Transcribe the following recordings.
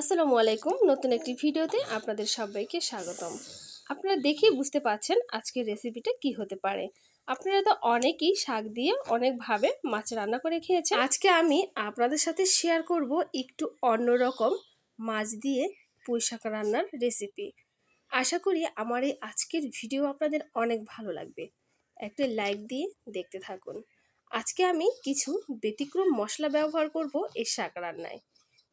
আসসালামু আলাইকুম। নতুন একটি ভিডিওতে আপনাদের সবাইকে স্বাগতম। আপনারা দেখেই বুঝতে পাচ্ছেন আজকের রেসিপিটা কি হতে পারে। আপনারা তো অনেকেই শাক দিয়ে অনেকভাবে মাছ রান্না করে খেয়েছেন। আজকে আমি আপনাদের সাথে শেয়ার করব একটু অন্যরকম মাছ দিয়ে পুঁই শাক রান্নার রেসিপি আশা করি আমার এই আজকের ভিডিও আপনাদের অনেক ভালো লাগবে। একটা লাইক দিয়ে দেখতে থাকুন। আজকে আমি কিছু ব্যতিক্রম মশলা ব্যবহার করব এই শাক রান্নায়।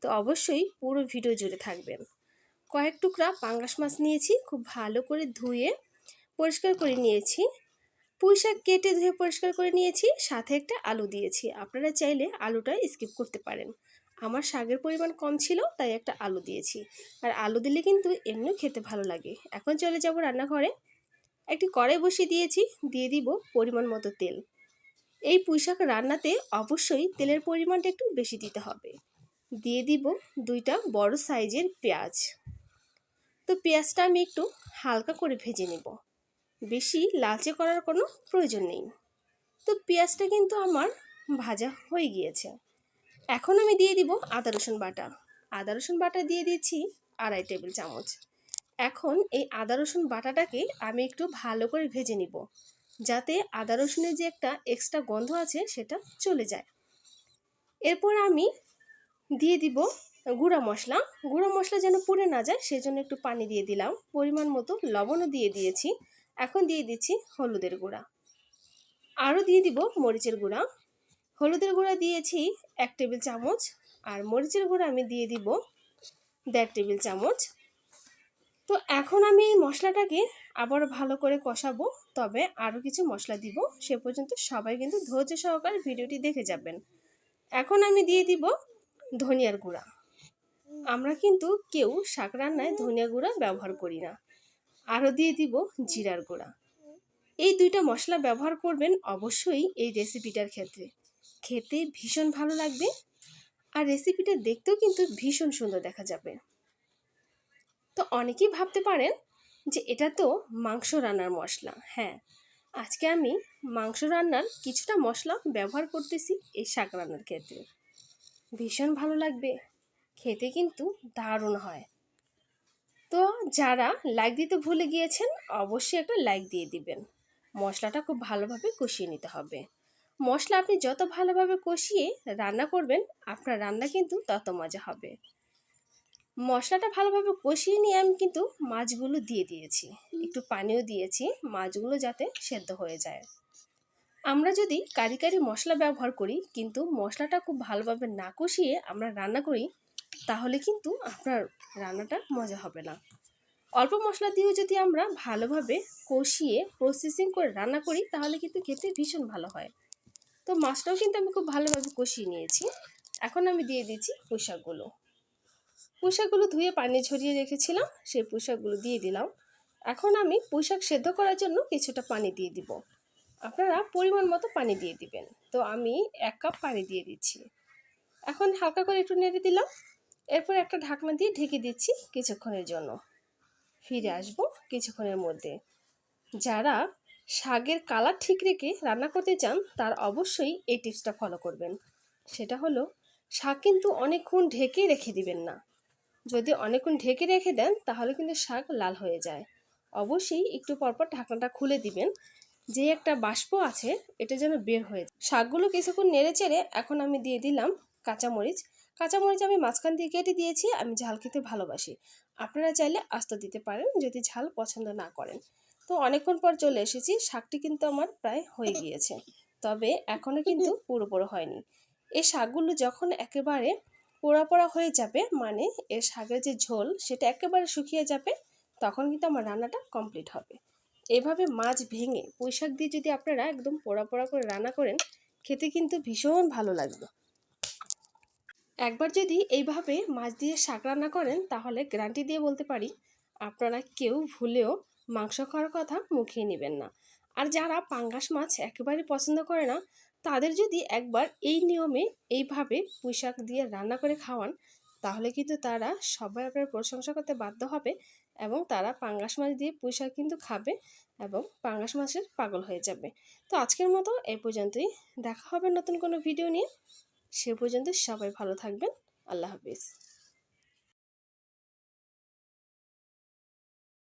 তো অবশ্যই পুরো ভিডিও জুড়ে থাকবেন। কয়েক টুকরা পাঙ্গাস মাছ নিয়েছি, খুব ভালো করে ধুয়ে পরিষ্কার করে নিয়েছি। পুঁই শাক কেটে ধুয়ে পরিষ্কার করে নিয়েছি, সাথে একটা আলু দিয়েছি। আপনারা চাইলে আলুটা স্কিপ করতে পারেন। আমার শাকের পরিমাণ কম ছিল, তাই একটা আলু দিয়েছি। আর আলু দিলে কিন্তু এমনিও খেতে ভালো লাগে। এখন চলে যাব রান্নাঘরে। একটি কড়াই বসিয়ে দিয়েছি, দিয়ে দিব পরিমাণ মতো তেল। এই পুঁই শাক রান্নাতে অবশ্যই তেলের পরিমাণটা একটু বেশি দিতে হবে। দিয়ে দিব দুইটা বড় সাইজের পেঁয়াজ। তো পেঁয়াজটা আমি একটু হালকা করে ভেজে নেব। বেশি লালচে করার কোনো প্রয়োজন নেই। তো পেঁয়াজটা কিন্তু আমার ভাজা হয়ে গিয়েছে। এখন আমি দিয়ে দিব আদা, রসুন বাটা। আদা, রসুন বাটা দিয়ে দিয়েছি আড়াই টেবিল চামচ। এখন এই আদা, রসুন বাটাটাকে আমি একটু ভালো করে ভেজে নিব, যাতে আদা, রসুনের যে একটা এক্সট্রা গন্ধ আছে সেটা চলে যায়। এরপর আমি দিয়ে দিব গুঁড়া মশলা। গুঁড়া মশলা যেন পুড়ে না যায় সেই জন্য একটু পানি দিয়ে দিলাম। পরিমাণ মতো লবণও দিয়ে দিয়েছি। এখন দিয়ে দিচ্ছি হলুদের গুঁড়া। আরও দিয়ে দিব মরিচের গুঁড়া। হলুদের গুঁড়া দিয়েছি এক টেবিল চামচ, আর মরিচের গুঁড়া আমি দিয়ে দিব দেড় টেবিল চামচ। তো এখন আমি এই মশলাটাকে আবার ভালো করে কষাবো, তবে আরও কিছু মশলা দিব। সে পর্যন্ত সবাই কিন্তু ধৈর্য সহকারে ভিডিওটি দেখে যাবেন। এখন আমি দিয়ে দিব ধনিয়ার গুঁড়া। আমরা কিন্তু কেউ শাক রান্নায় ধনিয়া গুঁড়া ব্যবহার করি না। আরও দিয়ে দিব জিরার গুঁড়া। এই দুইটা মশলা ব্যবহার করবেন অবশ্যই এই রেসিপিটার ক্ষেত্রে। খেতে ভীষণ ভালো লাগবে আর রেসিপিটা দেখতেও কিন্তু ভীষণ সুন্দর দেখা যাবে। তো অনেকেই ভাবতে পারেন যে এটা তো মাংস রান্নার মশলা। হ্যাঁ আজকে আমি মাংস রান্নার কিছুটা মশলা ব্যবহার করতেছি এই শাক রান্নার ক্ষেত্রে। ভীষণ ভালো লাগবে। খেতে কিন্তু দারুণ হয়। তো যারা লাইক দিতে ভুলে গিয়েছেন, অবশ্যই একটা লাইক দিয়ে দিবেন। মশলাটা খুব ভালোভাবে কষিয়ে নিতে হবে। মশলা আপনি যত ভালোভাবে কষিয়ে রান্না করবেন, আপনার রান্না কিন্তু তত মজা হবে। মশলাটা ভালোভাবে কষিয়ে নিয়ে আমি কিন্তু মাছগুলো দিয়ে দিয়েছি। একটু পানিও দিয়েছি, মাছগুলো যাতে সেদ্ধ হয়ে যায়। আমরা যদি কারি কারি মশলা ব্যবহার করি, কিন্তু মশলাটা খুব ভালোভাবে না কষিয়ে আমরা রান্না করি, তাহলে কিন্তু আপনার রান্নাটা মজা হবে না। অল্প মশলা দিয়েও যদি আমরা ভালোভাবে কষিয়ে প্রসেসিং করে রান্না করি, তাহলে কিন্তু খেতে ভীষণ ভালো হয়। তো মাছটাও কিন্তু আমি খুব ভালোভাবে কষিয়ে নিয়েছি। এখন আমি দিয়ে দিয়েছি পোশাকগুলো পোশাকগুলো ধুয়ে পানি ঝরিয়ে রেখেছিলাম, সেই পোশাকগুলো দিয়ে দিলাম। এখন আমি পোশাক সেদ্ধ করার জন্য কিছুটা পানি দিয়ে দিব। আপনারা পরিমাণ মতো পানি দিয়ে দিবেন। তো আমি এক কাপ পানি দিয়ে দিচ্ছি। এখন হালকা করে একটু নেড়ে দিলাম। এরপর একটা ঢাকনা দিয়ে ঢেকে দিচ্ছি কিছুক্ষণের জন্য। ফিরে আসব কিছুক্ষণের মধ্যে। যারা শাকের কালার ঠিক রেখে রান্না করতে চান, তার অবশ্যই এই টিপসটা ফলো করবেন। সেটা হলো, শাক কিন্তু অনেকক্ষণ ঢেকে রেখে দিবেন না। যদি অনেকক্ষণ ঢেকে রেখে দেন, তাহলে কিন্তু শাক লাল হয়ে যায়। অবশ্যই একটু পরপর ঢাকনাটা খুলে দিবেন। যে একটা বাষ্প আছে, এটা যেন বের হয়ে যায়। শাকগুলো কিছুক্ষণ নেড়ে চেড়ে এখন আমি দিয়ে দিলাম কাঁচামরিচ। কাঁচামরিচ আমি মাঝখান দিয়ে কেটে দিয়েছি, আমি ঝাল খেতে ভালোবাসি। আপনারা চাইলে আস্ত দিতে পারেন যদি ঝাল পছন্দ না করেন। তো অনেকক্ষণ পর চলে এসেছি, শাকটি কিন্তু আমার প্রায় হয়ে গিয়েছে। তবে এখনও কিন্তু পুরোপুরো হয়নি। এই শাকগুলো যখন একেবারে পোড়া পোড়া হয়ে যাবে মানে এর শাকের যে ঝোল সেটা একেবারে শুকিয়ে যাবে, তখন কিন্তু আমার রান্নাটা কমপ্লিট হবে। এভাবে মাছ ভেঙে পুঁইশাক দিয়ে যদি আপনারা একদম পোড়া পোড়া করে রান্না করেন, খেতে কিন্তু ভীষণ ভালো লাগবে। একবার যদি এইভাবে মাছ দিয়ে শাক রান্না করেন, তাহলে গ্যারান্টি দিয়ে বলতে পারি, আপনারা কেউ ভুলেও মাংস খাওয়ার কথা মুখিয়ে নেবেন না। আর যারা পাঙ্গাস মাছ একেবারে পছন্দ করে না, তাদের যদি একবার এই নিয়মে এইভাবে পুঁইশাক দিয়ে রান্না করে খাওয়ান তাহলে কিন্তু তারা সবাই আপনার প্রশংসা করতে বাধ্য হবে এবং তারা পাঙ্গাস মাছ দিয়ে পুঁইশাক কিন্তু খাবে এবং পাঙ্গাস মাছের পাগল হয়ে যাবে। তো আজকের মতো এ পর্যন্তই। দেখা হবে নতুন কোনো ভিডিও নিয়ে। সে পর্যন্ত সবাই ভালো থাকবেন। আল্লাহ হাফিজ।